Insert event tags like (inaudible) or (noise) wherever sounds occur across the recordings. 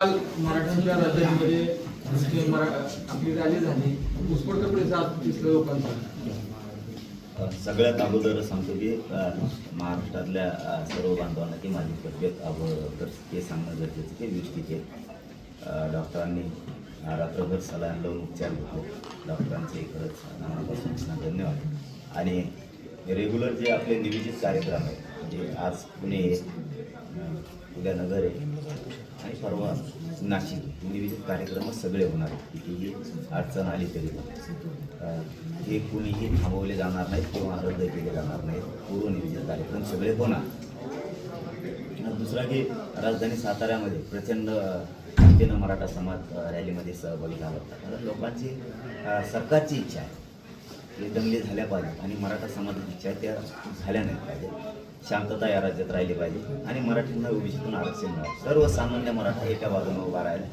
काल मराठ्यांच्या राज्यामध्ये आपली रॅली झाली. उत्स्फूर्त प्रतिसाद दिसला लोकांचा. सगळ्यात अगोदर सांगतो की महाराष्ट्रातल्या सर्व बांधवांना की माझी तब्येत अगोदर हे सांगणं गरजेचं की व्यवस्थित आहे डॉक्टरांनी रात्रभर सलाईन लावून उपचार घेतले. डॉक्टरांचे खरंच मनापासून धन्यवाद. आणि रेग्युलर जे आपले नियोजित कार्यक्रम आहेत म्हणजे आज पुणे उद्या नगर आहे आणि परवा नाशिक नियोजित कार्यक्रम सगळे होणार आहेत. कितीही अडचण आली तरी हे कुणीही थांबवले जाणार नाहीत किंवा रद्द केले जाणार नाहीत. पूर्वनियोजित कार्यक्रम सगळे होणार. दुसरा की राजधानी साताऱ्यामध्ये प्रचंड जनतेनं मराठा समाज रॅलीमध्ये सहभागी झाला होता. कारण लोकांची सरकारची इच्छा आहे. हे दंगली झाल्या पाहिजेत आणि मराठा समाजाची इच्छा आहे त्या झाल्या नाही पाहिजे शांतता या राज्यात राहिली पाहिजे. आणि मराठींना ओबीसीतून आरक्षण मिळावं. सर्वसामान्य मराठा एका बाजूने उभा राहिला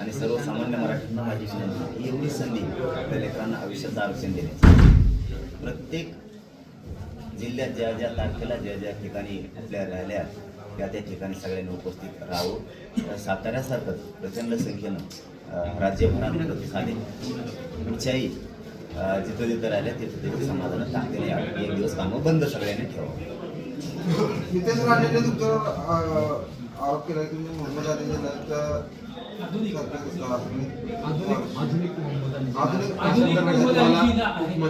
आणि सर्वसामान्य मराठींना माझी विनंती ही एवढी संधी आपल्या लेकरांना आयुष्याचं आरक्षण देण्याची. प्रत्येक जिल्ह्यात ज्या ज्या तारखेला ज्या ज्या ठिकाणी आपल्या राहिल्या त्या त्या ठिकाणी सगळ्यांनी उपस्थित राहावं. साताऱ्यासारखंच प्रचंड संख्येनं राज्यभरात प्रतिसाद आहे जिथं जिथं राहिल्या तिथं तिथं समाधान ताकदीने एक दिवस कामं बंद सगळ्यांनी ठेवावं. नितेश राणेने तुमच्यावर आरोप केला की तुम्ही मोहम्मद अलीच्या नंतर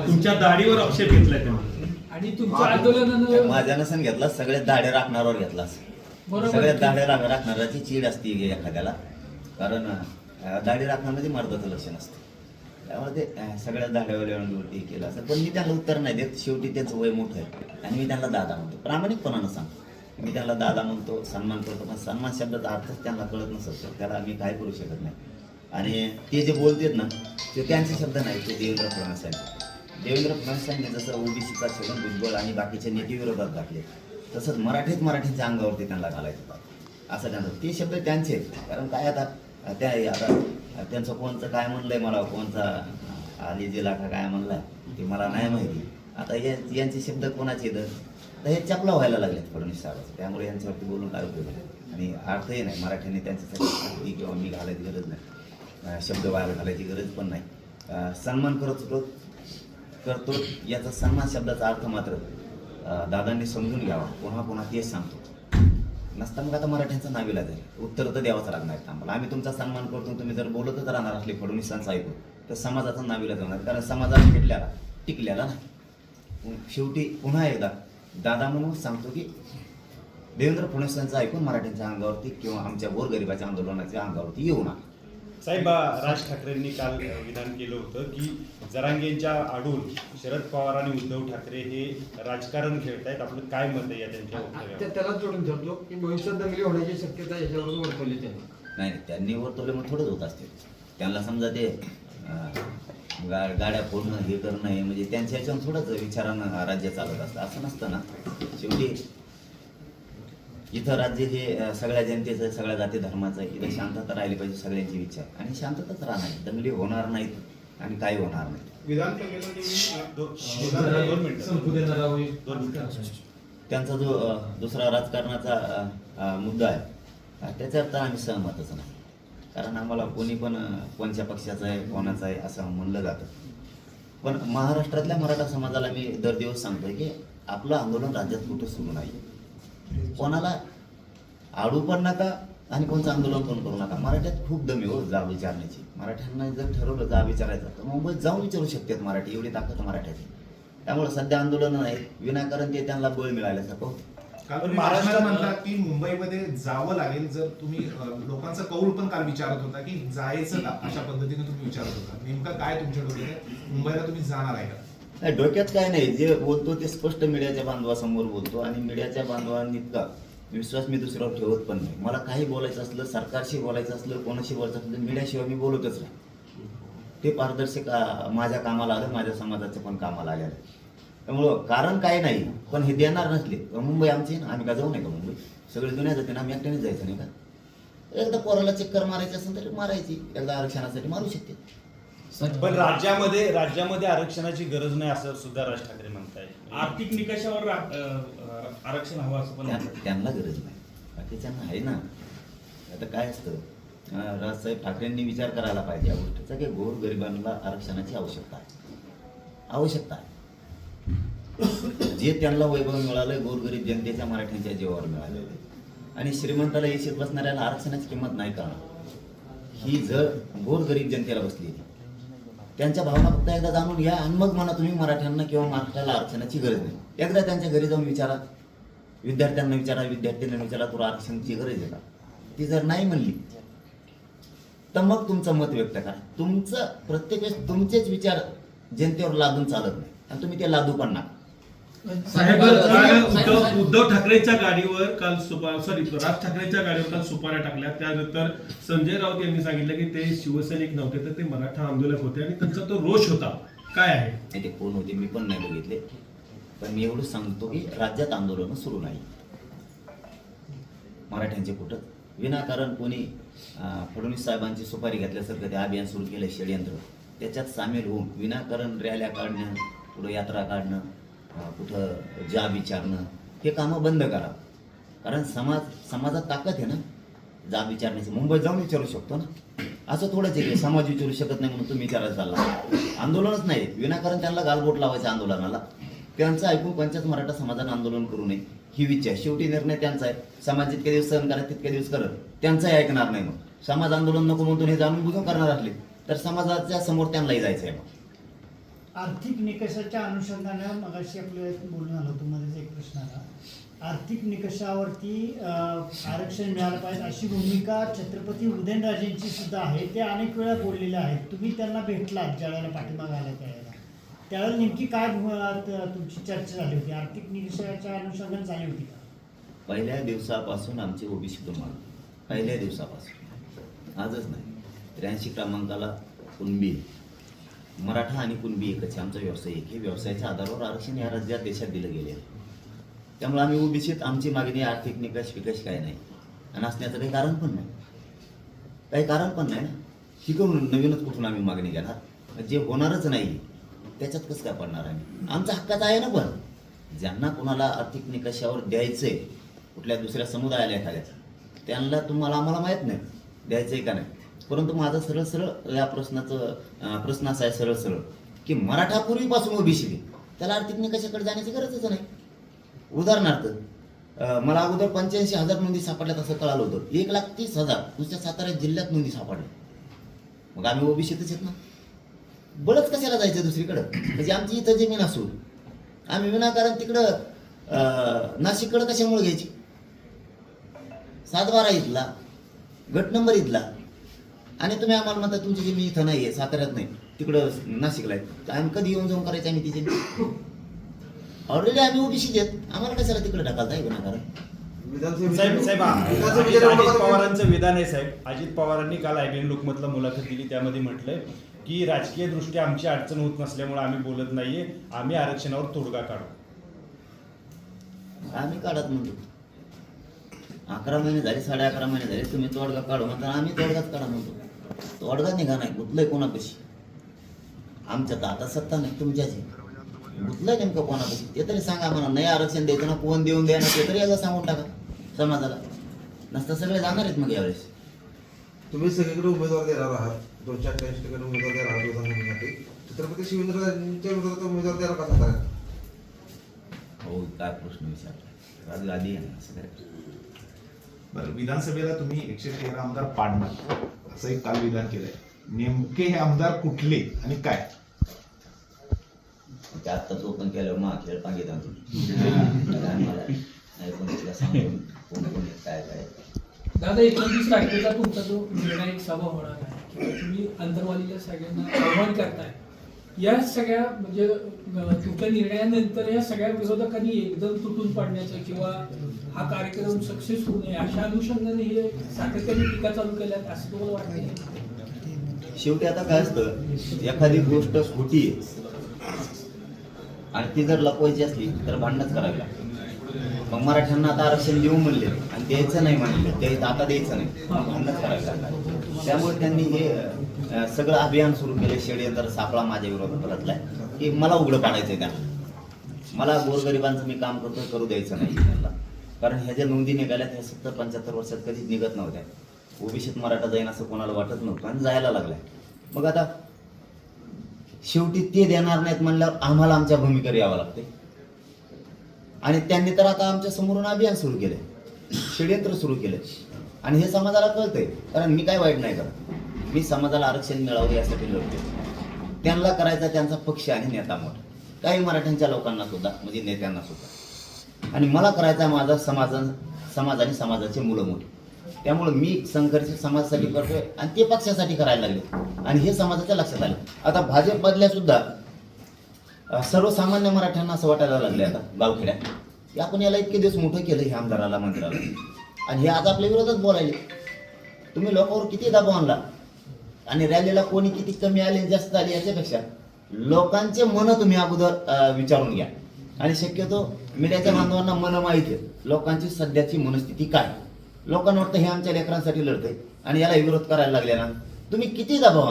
तुमच्या दाढीवर आक्षेप घेतलाय त्यांनी आणि तुमच्या आंदोलनानं माझ्या नसन घेतला सगळ्यात दाढे राखणाऱ्यावर घेतलास बरोबर. सगळ्यात दाढे राख राखणाऱ्याची चीड असते एखाद्याला. कारण दाढी राखण्यामध्ये मर्दाचं लक्षण असतं. त्यामुळे ते सगळ्या दाढ्यावाल्यावरती केलं असं पण मी त्यांना उत्तर नाही देत. शेवटी त्याचं वय मोठं आहे. आणि मी त्यांना दादा म्हणतो. प्रामाणिकपणानं सांगतो. मी त्यांना दादा म्हणतो सन्मान करतो. पण सन्मान शब्दाचा अर्थच त्यांना कळत नसतो. तर त्याला मी काय करू शकत नाही. आणि ते जे बोलतात ना ते त्यांचे शब्द नाही. ते देवेंद्र फडणवीस यांचे. देवेंद्र फडणवीस यांनी जसं ओबीसीचा छगन भुजबळ आणि बाकीचे नेते विरोधात घातले तसंच मराठीत मराठीच्या अंगावरती त्यांना घालायचं असं त्यांचं ते शब्द त्यांचे आहेत. कारण काय आता त्या आता त्यांचं कोणचं काय म्हणलंय मला कोणचा आली जिला का काय म्हणलाय ते मला नाही माहिती. आता या यांचे शब्द कोणाचे आहेत? तर हे चपला व्हायला लागलेत फडणवीस साहेबाचं. त्यामुळे यांच्यावरती बोलून काय उपयोग नाही आणि अर्थही नाही. मराठीने त्यांच्यासाठी किंवा मी घालायची गरज नाही. शब्द व्हायला घालायची गरज पण नाही. सन्मान करत होतो करतो याचा सन्मान शब्दाचा अर्थ मात्र दादांनी समजून घ्यावा. पुन्हा पुन्हा तेच सांगतो. नसता मग आता मराठ्यांचं नावीला जाईल उत्तर तर द्यावंच लागणार आम्हाला. आम्ही तुमचा सन्मान करतो तुम्ही जर बोलतच राहणार असले फडणवीसांचं ऐकून तर समाजाचं नावीला जाणार कारण समाजाला भेटल्याला टिकल्याला ना शेवटी पुन्हा एकदा दादा म्हणून सांगतो की देवेंद्र फडणवीसांचं ऐकून मराठ्यांच्या अंगावरती किंवा आमच्या गोरगरिबाच्या आंदोलनाच्या अंगावरती येऊ नका. साहेब राज ठाकरेंनी काल विधान केलं होतं की जरांगेंच्या आडून शरद पवार आणि उद्धव ठाकरे हे राजकारण खेळतायत. आपलं काय मत आहे या त्यांच्या त्या- वक्तव्यावर त्यालाच जोडून ठेवतो. की भविष्यात दंगली होण्याची शक्यता याच्यावरून वर्तवली त्यांनी. नाही नाही, त्यांनी वर्तवले मग थोडंच होत असते. त्यांना समजा ते अं, गा- गाड्या फोडणं हे करणं हे म्हणजे त्यांच्या ह्याच्यावर थोडंच विचारानं राज्य चालत असतं. असं नसतं ना. शेवटी इथं राज्य हे सगळ्या जनतेचं आहे, सगळ्या जाती धर्माचं आहे इथं शांतता राहिली पाहिजे सगळ्यांची इच्छा आहे आणि शांतताच राहणार दंगली होणार नाहीत आणि काही होणार नाही. त्यांचा जो दुसरा राजकारणाचा मुद्दा आहे त्याच्यात तर आम्ही सहमतच नाही कारण आम्हाला कोणी पण कोणत्या पक्षाचं आहे कोणाचं आहे असं म्हणलं जातं पण महाराष्ट्रातल्या मराठा समाजाला मी दर दिवस सांगतोय की आपलं आंदोलन राज्यात कुठं सुरू नाही कोणाला आडू पण नका आणि कोणचं आंदोलन पण करू नका. मराठ्यात खूप दमी हो जा विचारण्याची. मराठ्यांना जर ठरवलं जा विचारायचं तर मुंबईत जाऊन विचारू शकतात मराठी. एवढी ताकद मराठ्याची त्यामुळे सध्या आंदोलन नाही. विनाकारण ते त्यांना बळ मिळाल्यासारखं होतं. काल पण म्हणला की मुंबईमध्ये जावं लागेल जर तुम्ही लोकांचा कौल पण काल विचारत होता की जायचं का? अशा पद्धतीने तुम्ही विचारत होता. नेमकं काय तुमच्या डोक्यात मुंबईला तुम्ही जाणार आहे का? नाही डोक्यात काय नाही जे बोलतो ते स्पष्ट मीडियाच्या बांधवासमोर बोलतो आणि मीडियाच्या बांधवांनी इतका विश्वास मी दुसऱ्यावर ठेवत पण नाही. मला काही बोलायचं असलं सरकारशी बोलायचं असलं कोणाशी बोलायचं असलं मीडियाशिवाय मी बोलतच नाही. ते पारदर्शक माझ्या कामाला आलं माझ्या समाजाचं पण कामाला आलेलं आहे. त्यामुळं कारण काय नाही पण हे देणार नसले. मुंबई आमची ना आम्ही का जाऊ नाही का मुंबई? सगळे जुन्या जाते ना आम्ही एकट्याने जायचं नाही का? एकदा पोराला चक्कर मारायची असेल तर मारायची. एकदा आरक्षणासाठी मारू शकते. पण राज्यामध्ये राज्यामध्ये आरक्षणाची गरज नाही असं सुद्धा राज ठाकरे म्हणतायत. आर्थिक निकषावर आरक्षण हवं असं पण. त्यांना गरज नाही. बाकीच्यांना आहे ना. आता काय असतं? राजसाहेब ठाकरेंनी विचार करायला पाहिजे या गोष्टीचा की गोरगरिबांना आरक्षणाची आवश्यकता आहे. आवश्यकता आहे. जे त्यांना वैभव मिळालं गोरगरीब जनतेच्या मराठ्यांच्या जीवावर मिळालेलं आहे. आणि श्रीमंताला येशीत बसणाऱ्याला आरक्षणाची किंमत नाही कळणार. ही जर गोरगरीब जनतेला बसली. त्यांच्या भावना फक्त एकदा जाणून घ्या आणि मग म्हणा तुम्ही मराठ्यांना किंवा महाराष्ट्राला आरक्षणाची गरज नाही. एकदा त्यांच्या घरी जाऊन विचारा. विद्यार्थ्यांना विचारा विद्यार्थ्यांना विचारा तुला आरक्षणाची गरज आहे का? ती जर नाही म्हणली तर मग तुमचं मत व्यक्त करा. तुमचं प्रत्येक वेळेस तुमचेच विचार जनतेवर लादून चालत नाही. आणि तुम्ही ते लादू पण नका. साहेब काल उद्धव उद्धव ठाकरेंच्या गाडीवर काल सुपा सॉरी राज ठाकरेंच्या गाडीवर काल सुपाऱ्या टाकल्या त्यानंतर संजय राऊत यांनी सांगितलं की ते शिवसैनिक नव्हते तर ते मराठा आंदोलक होते आणि त्यांचा तो रोष होता. काय आहे? ते कोण होते. मी पण नाही बघितले. पण मी एवढं सांगतो की राज्यात आंदोलनं सुरू नाही. मराठ्यांचे कुठं विनाकारण कोणी फडणवीस साहेबांची सुपारी घेतल्यासारखं ते अभियान सुरू केलं षडयंत्र. त्याच्यात सामील होऊन विनाकारण रॅल्या काढणं कुठं यात्रा काढणं. कुठं जा विचारणं हे कामं बंद करा. कारण समाज समाजात ताकद आहे ना. जा विचारण्याची. मुंबईत जाऊन विचारू शकतो ना. असं थोडंच आहे की समाज विचारू शकत नाही म्हणून तुम्ही विचारायला चालला. आंदोलनच नाही. विनाकारण त्यांना गालबोट लावायचं आंदोलनाला. त्यांचं ऐकून पंचायत मराठा समाजानं आंदोलन करू नये. ही विचार. शेवटी निर्णय त्यांचा आहे. समाज जितके दिवस सहन करा तितके दिवस करत. त्यांचाही ऐकणार नाही मग. समाज आंदोलन नको म्हणून हे जाणून बुजून करणार असले तर समाजाच्या समोर त्यांनाही जायचं आहे मग. आर्थिक निकषाच्या अनुषंगानं मगाशी आपलं बोलणं झालं होतं मध्येच एक प्रश्न आला. आर्थिक निकषावरती आरक्षण मिळालं पाहिजे अशी भूमिका छत्रपती उदयनराजेंची सुद्धा आहे. ते अनेक वेळा बोललेले आहेत. तुम्ही त्यांना भेटलात ज्या वेळेला पाठीमागे आला त्यावेळेला. त्यावेळेला नेमकी काय तुमची चर्चा झाली होती? आर्थिक निकषाच्या अनुषंगाने झाली होती का? पहिल्या दिवसापासून आमचे ओबीसी तुम्हाला पहिल्या दिवसापासून. आजच नाही. त्र्याऐंशी क्रमांकाला कुणबी मराठा आणि कुणबी एकच आमचा व्यवसाय एक हे व्यवसायाच्या आधारावर आरक्षण या राज्यात देशात दिलं गेले आहे. त्यामुळे आम्ही ओबीसीत आमची मागणी आर्थिक निकष विकष काय नाही. आणि असण्याचं काही कारण पण नाही. काही कारण पण नाही ना. शिकवून नवीनच कुठून आम्ही मागणी घेणार? जे होणारच नाही त्याच्यात कसं काय पडणार आम्ही? आमचा हक्काचा आहे ना पण. ज्यांना कोणाला आर्थिक निकषावर द्यायचं आहे कुठल्या दुसऱ्या समुदायाला एखाद्याचा त्यांना तुम्हाला आम्हाला माहीत नाही. द्यायचं आहे का नाही? परंतु माझं सरळ सरळ या प्रश्नाचं प्रश्न असा आहे सरळ सरळ की मराठा पूर्वीपासून ओबीसी त्याला आर्थिक निकषाकडे जाण्याची गरजच नाही. उदाहरणार्थ मला अगोदर पंच्याऐंशी हजार नोंदी सापडल्यात असं कळालं होतं. एक लाख तीस हजार दुसऱ्या सातारा जिल्ह्यात नोंदी सापडल्या. मग आम्ही ओबीसीतच येत ना? बळच कशाला जायचं दुसरीकडं? म्हणजे आमची इथं जमीन असू आम्ही विनाकारण तिकडं नाशिककडं कशामुळे घ्यायची? सातबारा इथला गट नंबर इथला. आणि तुम्ही आम्हाला म्हणता तुमची जमीन इथं नाही आहे साताऱ्यात नाही तिकडं नाशिकला आहे. आम्ही कधी येऊन जाऊन करायचं आम्ही ती जमीन ऑलरेडी आम्ही ओबीसी देत आम्हाला कशाला तिकडे ढकलता साहेब साहेब अजित पवारांचं विधान आहे साहेब. अजित पवारांनी काल आयबीएन लोकमतला मुलाखत दिली. त्यामध्ये म्हटलंय की राजकीय दृष्ट्या आमची अडचण होत नसल्यामुळे आम्ही बोलत नाहीये. आम्ही आरक्षणावर तोडगा काढू. आम्ही काढत म्हणतो अकरा महिने झाले साडे अकरा महिने झाले तुम्ही तोडगा काढू म्हणता आम्ही तोडगाच काढा म्हणतो. तोडगा निघा नाही गुतलंय कोणापाशी? आमच्या तर आता सत्ता नाही तुमच्याची गुतलंय नेमकं कोणापाशी? ते तरी सांगा मला नाही आरक्षण द्यायचं ना कोण देऊन द्या ना ते तरी एकदा सांगून टाका समाजाला. नसतं सगळे जाणार आहेत मग यावेळेस. तुम्ही सगळीकडे उमेदवार देणार आहात. दोनशे अठ्ठ्याऐंशी ठिकाणी उमेदवार देणार आहात विधानसभेसाठी छत्रपती शिवेंद्रराजांच्या विरोधात उमेदवार देणार का साताऱ्यात? हो काय प्रश्न विचारला राजू आधी आहे ना, असं काय बरं विधानसभेला तुम्ही एकशे तेरा आमदार पाडणार. असं एक काल विधान केलंय. नेमके हे आमदार कुठले आणि काय? ते आत्ताच ओपन केलं मा खेळ पांगे मला नाही पण तुला सांगून कोण कोण आहेत, काय काय. दादा एकोणतीस तारखेला तुमचा जो निर्णायक सभा होणार आहे किंवा तुम्ही अंतरवालीला सगळ्यांना आव्हान करताय या सगळ्या म्हणजे अं, निर्णयानंतर या सगळ्या विरोधकांनी एकदम तुटून पडण्याचं किंवा हा कार्यक्रम सक्सेस होऊ नये अशा अनुषंगाने हे सातत्याने टीका चालू केल्यात असं तुम्हाला वाटतं शेवटी आता काय असतं? एखादी गोष्ट खोटी आहे आणि ती जर लपवायची असली तर भांडणच करावी लागतं. मग मराठ्यांना आता आरक्षण देऊ म्हणले आणि द्यायचं नाही म्हणले ते आता द्यायचं नाही भांडणच करावी लागणार. त्यामुळे त्यांनी हे सगळं अभियान सुरू केलं षडयंत्र सापळा माझ्या विरोधात रचलाय की मला उघडं पाडायचंय त्यांना. मला गोरगरिबांचं मी काम करतो करू द्यायचं नाही त्यांना. कारण ह्या ज्या नोंदी निघाल्यात ह्या सत्तर पंच्याहत्तर वर्षात कधीच निघत नव्हत्या. ओबीसीत मराठा जाईन असं कोणाला वाटत नव्हतं आणि जायला लागलाय. मग आता शेवटी ते देणार नाहीत म्हणल्यावर आम्हाला आमच्या भूमिकेवर यावं लागते आणि त्यांनी तर आता आमच्या समोरून अभियान सुरू केलं षडयंत्र सुरू केलं आणि हे समाजाला कळतंय. कारण मी काय वाईट नाही करत. मी समाजाला आरक्षण मिळावं यासाठी लढते त्यांना करायचा त्यांचा पक्ष आणि नेता मोठा काही मराठ्यांच्या लोकांना सुद्धा म्हणजे नेत्यांना सुद्धा. आणि मला करायचा माझा समाज समाज आणि समाजाचे मुलं मोठे त्यामुळं मी संघर्ष समाजासाठी करतोय आणि ते पक्षासाठी करायला लागले आणि हे समाजाच्या लक्षात आलं. आता भाजपमधल्या सुद्धा सर्वसामान्य मराठ्यांना असं वाटायला लागले आता गावखेड्यात की आपण याला इतके दिवस मोठं केलं हे आमदाराला मंत्र्याला. आणि हे आज आपल्या विरोधात बोलायले. तुम्ही लोकांवर किती दाबो आणला? आणि रॅलीला कोणी किती कमी आले जास्त आले याच्यापेक्षा लोकांचे मन तुम्ही अगोदर विचारून घ्या. आणि शक्यतो मीडियाच्या बांधवांना मन माहिती आहे लोकांची सध्याची मनस्थिती काय? लोकांना वाटतं हे आमच्या लेकरांसाठी लढतंय आणि याला विरोध करायला लागले ना. तुम्ही किती दबाव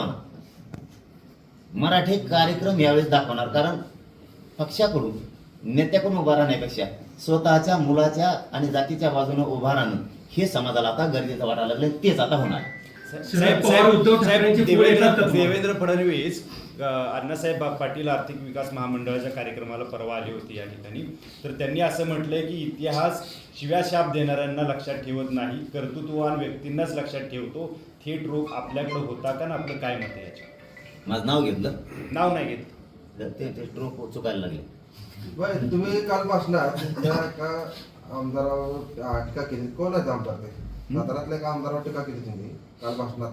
मराठी कार्यक्रम यावेळेस दाखवणार कारण पक्षाकडून नेत्याकडून उभा राहण्यापेक्षा स्वतःच्या मुलाच्या आणि जातीच्या बाजूने उभा राहणं हे समाजाला आता गरजेचं वाटायला लागलं तेच आता होणार. उद्धव ठाकरेंची देवेंद्र फडणवीस अण्णासाहेब पाटील आर्थिक विकास महामंडळाच्या कार्यक्रमाला परवा आली होती या ठिकाणी. तर त्यांनी असं म्हटलंय की इतिहास शिव्या शाप देणाऱ्यांना लक्षात ठेवत नाही कर्तृत्ववान व्यक्तींनाच लक्षात ठेवतो. थेट रोग आपल्याकडे होता का ना आपलं काय मत आहे याच्यावर? माझं नाव घेतलं? नाव नाही घेत. तर ते ते स्ट्रोक चुकायला लागले. तुम्ही काल भाषणात आमदारावर टीका केली. कोण आहेत आमदार ते? साताऱ्यातल्या एका आमदारावर टीका केली तुम्ही? काल भाषणात.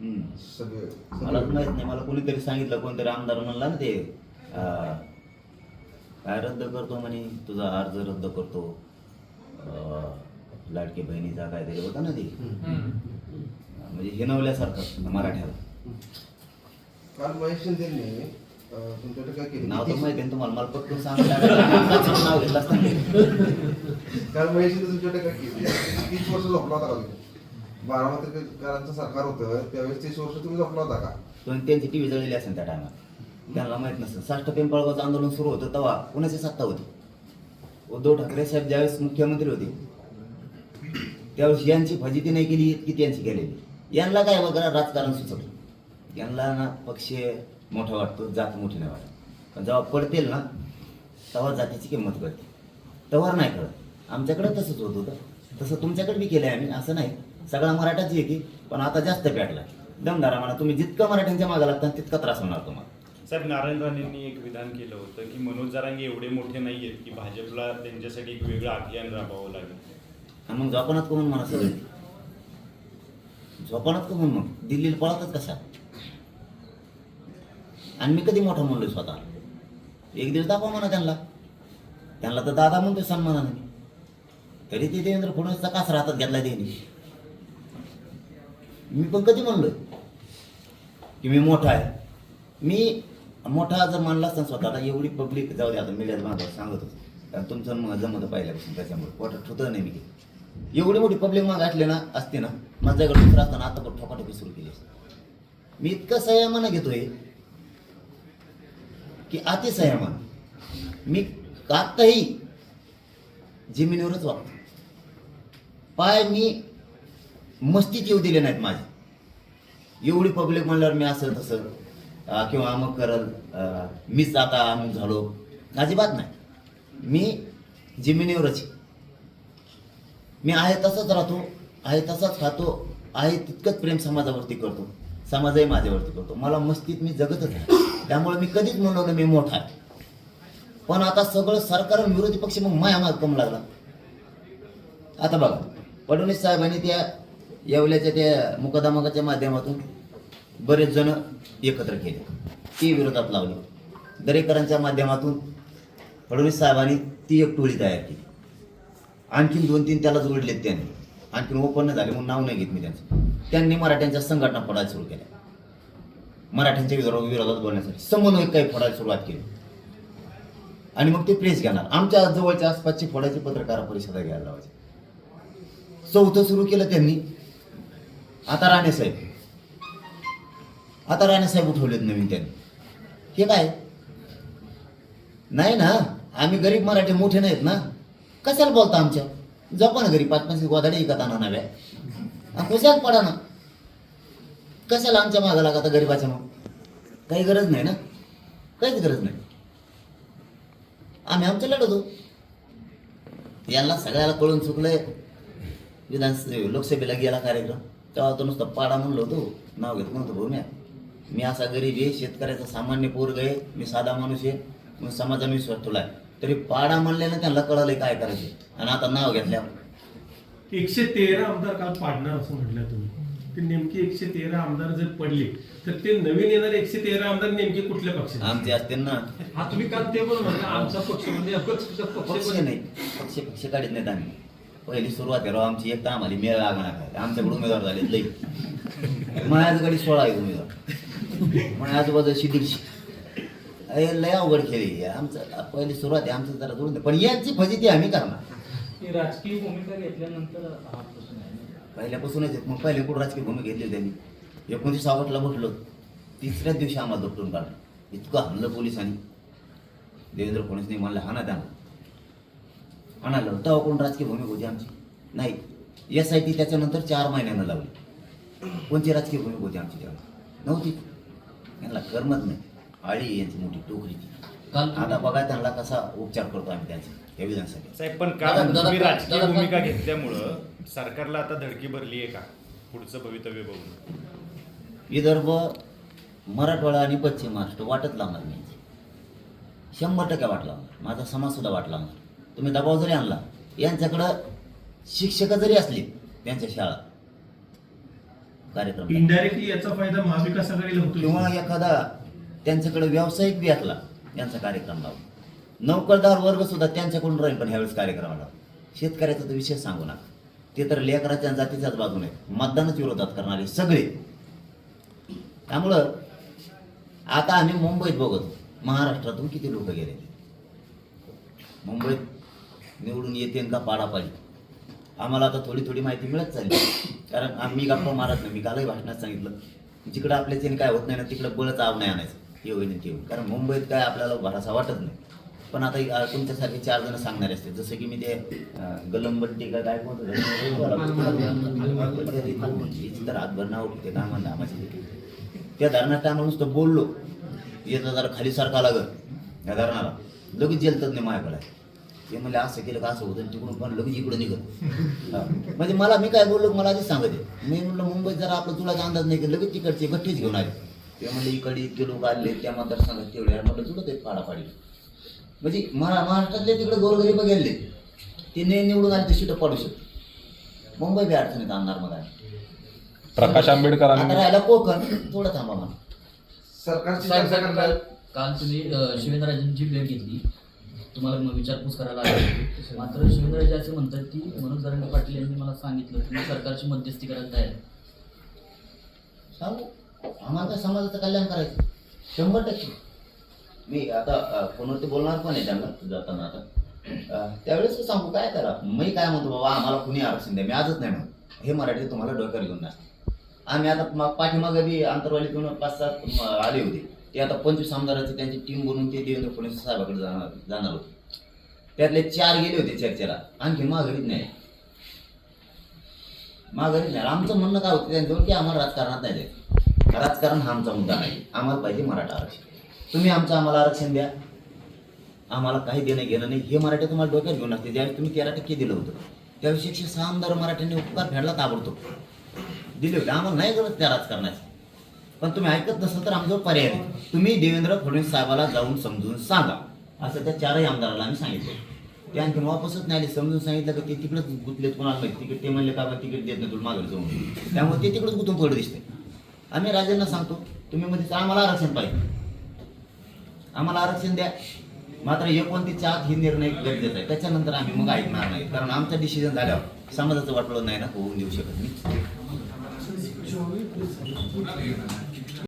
हम्म. सगळे मला तर माहीत नाही मला कोणीतरी सांगितलं कोणतरी आमदार म्हणला ना ते अं, काय रद्द करतो म्हणे? तुझा अर्ज रद्द करतो. अं, लाडकी बहिणीचा काहीतरी होता ना ते. म्हणजे हिनवल्यासारखं मराठ्याला. काल महेश शिंदेनी टीका केली? नाव तर माहिती आहे ना तुम्हाला. मला पटकन सांगायला (laughs) नाव घेतलं असतं. केली? तीस वर्ष झोपला होता का तुम्ही? बारामतीकरांचं सरकार होतं त्यावेळेस तीस वर्ष तुम्ही झोपला होता का? पण त्यांची टीव्ही जळलेली असेल त्या टायमाला त्यांना माहीत नसेल. साष्ट पिंपळगावचं आंदोलन सुरू होतं तेव्हा. कुणाची सत्ता होती? उद्धव ठाकरे साहेब ज्यावेळेस मुख्यमंत्री होते त्यावेळेस यांची फजिती नाही केली की त्यांची केलेली. यांना काय वगैरे राजकारण सुचवलं? यांना ना पक्ष मोठा वाटतो जात मोठी नाही वाटत. पण जेव्हा पडतील ना तेव्हा जातीची किंमत कळते. तेव्हा नाही कळत. आमच्याकडे तसंच होत होतं. तसं तुमच्याकडे बी केलंय आम्ही असं नाही. सगळा मराठाची आहे की पण आता जास्त पेटला दमदारा म्हणा तुम्ही जितकं मराठ्यांच्या मागे लागता तितका त्रास होणार तुम्हाला. साहेब नारायण राणेंनी एक विधान केलं होतं की मनोज जरांगे एवढे मोठे नाही आहेत की भाजपला त्यांच्यासाठी एक वेगळं अभियान राबवावं लागेल. मग झोपणात कमून म्हणा सगळे झोपणात कमून मग? दिल्लीला पळतच कशा? आणि मी कधी मोठा म्हणलोय स्वतः एक दिवस दाखवा म्हणा त्यांना. त्यांना तर दादा म्हणतोय सन्मानाने. मी. तरी ते देवेंद्र फडणवीसचा कासरा हातात घेतला त्यांनी. मी पण कधी म्हणलोय की मी मोठा आहे. मी मोठा जर मानला असता स्वतःला एवढी पब्लिक जाऊ दे आता मिळेल माझं सांगत होतो. कारण तुमचं मग जमत पाहिल्यापासून त्याच्यामुळे पोटात ठोतं नाही मी एवढी मोठी पब्लिक मग असली ना असते ना माझ्याकडे दुसरं असताना आता पण ठोकाठोकी सुरू केली असते. मी इतकं संयमानं घेतोय की अति संयमान मी कातही जमिनीवरच वागतो. पाय मी मस्तीत येऊ दिले नाहीत माझे. एवढी पब्लिक म्हणल्यावर मी असं तसं किंवा अमुक करल मीच आता अमुक झालो. अजिबात नाही. मी जमिनीवरच आहे. मी आहे तसंच राहतो आहे तसाच खातो आहे तितकंच प्रेम समाजावरती करतो. समाजही माझ्यावरती करतो. मला मस्तीत मी जगतच आहे. त्यामुळे मी कधीच म्हणलो ना मी मोठा. पण आता सगळं सरकार विरोधी पक्ष मग माया माग कम लागला. आता बघा फडणवीस साहेबांनी त्या येवल्याच्या त्या मुकदमाच्या माध्यमातून बरेच जण एकत्र केले. ती विरोधात लावली. दरेकरांच्या माध्यमातून फडणवीस साहेबांनी ती एक टोळी तयार केली. आणखीन दोन तीन त्याला जोडलेत त्यांनी. आणखीन ओपन झाले म्हणून नाव नाही घेत मी त्यांचं. त्यांनी मराठ्यांच्या संघटना पडायला सुरू केल्या. मराठ्यांच्या विरोधात विरोधात बोलण्यासाठी. समन्वय काही फोडायला सुरुवात केली. आणि मग ते प्रेस घेणार. आमच्या जवळच्या आसपासची फोडायची पत्रकार परिषदा घ्यायला लावायची. चौथं सुरू केलं त्यांनी. आता राणेसाहेब आता राणेसाहेब उठवलेत नवीन त्यांनी. हे काय? नाही ना. आम्ही गरीब मराठी मोठे नाहीत ना. कशाला बोलता आमच्या? जपा ना घरी. पाच पाच गोदाडे विकत आणा नव्या कशात पडा ना? कशाला आमच्या मागा लागा आता गरीबाच्या मग काही गरज नाही ना? काहीच गरज नाही. आम्ही आमचं लढवतो. यांना सगळ्याला कळून चुकलंय. विधान लोकसभेला गेला कार्यक्रम. तेव्हा तो नुसतं पाडा म्हणलो होतो. नाव घेत नव्हतं भूम्या मी असा गरीब आहे शेतकऱ्याचा सामान्य पोरग आहे. मी साधा माणूस आहे. मग समाजा मी आहे तरी पाडा म्हणल्यानं त्यांना कळलंय काय करायचं. आणि आता नाव घेतल्यावर. एकशे तेरा आमदार काल पाडणार असं म्हटलं तुम्ही. ते नेमके एकशे तेरा आमदार जर पडले तर ते नवीन येणारे एकशे तेरा आमदार नेमके कुठल्या पक्षाचे? आमचे असतील ना. हा तुम्ही काल ते पण म्हणता आमचा पक्ष म्हणजे एकच पक्ष पक्ष नाही. पक्ष पक्ष काढत नाहीत आम्ही. पहिली सुरुवात आहे राव आमची एक तर आम्हाला मेळ लागणार आमच्याकडे उमेदवार झाले लई. माझ्याकडे सोळा आहे उमेदवार. माझ्या आजूबाजूची दीडशे अरे लय अवघड खेळी आमचं पहिली सुरुवात आहे आमचं जरा जोडून. पण यांची फजिती आम्ही करणार. ही राजकीय भूमिका घेतल्यानंतर पहिल्यापासूनच आहेत. मग पहिले कुठं राजकीय भूमिका घेतली त्यांनी? एकोणीस ऑगस्टला बसलो. तिसऱ्याच दिवशी आम्हाला दुपटून काढलं. इतकं हाणलं पोलिसांनी. देवेंद्र फडणवीसने म्हणलं हाना त्यांना. हाणालं तेव्हा कोण राजकीय भूमिका होती आमची? नाही. एस आय टी त्याच्यानंतर चार महिन्यानं लावली. कोणती राजकीय भूमिका होती आमची तेव्हा? नव्हती. यांना करमत नाही. आळी यांची मोठी टोकरी ती आता बघा त्यांना कसा उपचार करतो आम्ही त्यांचे या विधानसभेत. साहेब पण काल तुम्ही राजकीय भूमिका घेतल्यामुळं सरकारला आता धडकी भरली आहे का? पुढचं भवितव्य बघून. विदर्भ मराठवाडा आणि पश्चिम महाराष्ट्र वाटत लावणार नाही शंभर टक्के वाट लावणार. माझा समाज सुद्धा वाट लावणार. तुम्ही दबाव जरी आणला यांच्याकडं शिक्षक जरी असले त्यांच्या शाळा कार्यक्रम इनडायरेक्टली याचा फायदा महाविकास आघाडीला होतो किंवा एखादा त्यांच्याकडे व्यावसायिक बी असला त्यांचा कार्यक्रम लावून. नोकरदार वर्ग सुद्धा त्यांच्याकडून राहील पण ह्यावेळेस कार्यक्रमाला. शेतकऱ्याचा तर विषय सांगू नका. ते तर लेकराच्या जातीच्याच बाजूने मतदानच विरोधात करणारे सगळे. त्यामुळं आता आम्ही मुंबईत बघत महाराष्ट्रातून किती लोक गेले? मुंबईत निवडून येते का पाडापाडी? आम्हाला आता थोडी थोडी माहिती मिळत चालली. कारण आम्ही गप्पा मारत नाही. मी कालही भाषणात सांगितलं. जिकडं आपल्या त्याने काय होत नाही ना तिकडं बळच आव नाही आणायचं. हे होईल ते होईल कारण मुंबईत काय आपल्याला भरासा वाटत नाही. पण आता तुमच्यासारखे चार जण सांगणारे असते जसं की मी ते गलमबट्टी का काय म्हणतो तर हातभर नाव होते काय म्हणता आम्हाला? त्या धरणात टायमा तर बोललो. येतं जरा खाली सारखा लागत या धरणाला. लगेच जेलतात नाही माझ्याकडे ते म्हणले असं केलं का असं होतं? तिकडून पण लगेच इकडं निघत. म्हणजे मला मी काय बोललो मला आधीच सांगत मी म्हणलं मुंबईत जरा आपलं तुला अंदाज नाही की लगेच तिकडचे गठ्ठेच घेऊन आले. ते म्हणले इकडे इतके लोक आले त्या मतदारसंघात तेवढे आहे. म्हणलं तुला ते पाडापाडी. म्हणजे महा महाराष्ट्रातले तिकडे गोरगरीब गेले. ते ने निवडून आले ते शिटं पाडू शकतो मुंबई बी अडचणीत आणणार आहे. प्रकाश आंबेडकरांनी आता राहिला कोकण थोडं थांबा मला सरकारची साहेब चर्चा साहेब काल तुम्ही अ, शिवेंद्रराजेंची भेट घेतली. तुम्हाला मग विचारपूस करायला आली मात्र शिवेंद्रराजे असे म्हणतात की मनोज दरंगे पाटील यांनी मला सांगितलं तुम्ही सरकारची मध्यस्थी करायला तयार आहे. सांगू? आम्हाला काय समाजाचं कल्याण करायचं. शंभर टक्के. मी आता फोनवरती बोलणार पण आहे त्यांना जाताना आता. त्यावेळेस त्यावेळेस सांगू काय करा? मी काय म्हणतो बाबा आम्हाला कुणी आरक्षण द्या? मी आजच नाही म्हणत. हे मराठी तुम्हाला डोक्यावर घेऊन नसते आम्ही आता पाठीमागे बी आंतरवालीतून पाच सात आले होते. ते आता पंचवीस आमदाराची त्यांची टीम बनवून ते देवेंद्र फडणवीस साहेबाकडे जाणार जाणार होते. त्यातले चार गेले होते चर्चेला. आणखी माघारीत नाही. माघारीत नाही. आमचं म्हणणं काय होतं त्यांच्यावर की आम्हाला राजकारणात नाही जायचं. राजकारण हा आमचा मुद्दा नाही. आम्हाला पाहिजे मराठा आरक्षण. तुम्ही आमचं आम्हाला आरक्षण द्या. आम्हाला काही देणं घेणं नाही. हे मराठी तुम्हाला डोक्यात घेऊन असते. ज्यावेळी तुम्ही तेरा टक्के दिलं होतं त्यावेळी एकशे सहा आमदार मराठ्यांनी उपकार फेडला ताबडतोब. दिले होते. आम्हाला नाही गरज त्या राजकारणाची. पण तुम्ही ऐकत नसाल तर आमच्यावर पर्याय नाही. तुम्ही देवेंद्र फडणवीस साहेबाला जाऊन समजून सांगा. असं त्या चारही आमदाराला आम्ही सांगितलं. ते आणखी वापसच नाही आले. समजून सांगितलं की ते तिकडंच गुतलेत कोणाला माहिती? तिकीट ते म्हणले का तिकीट देत नाही तुला मागे जाऊन त्यामुळे ते तिकडंच गुतून थोडं दिसते आम्ही राजांना सांगतो तुम्ही मध्ये आम्हाला आरक्षण पाहिजे. आम्हाला आरक्षण द्या. मात्र एकोणतीसच्या आत हे निर्णय गरजेचा आहे. त्याच्यानंतर आम्ही मग ऐकणार नाही. कारण आमचं डिसिजन झाल्यावर समाजाचं वाटलं नाही ना होऊन देऊ शकत नाही.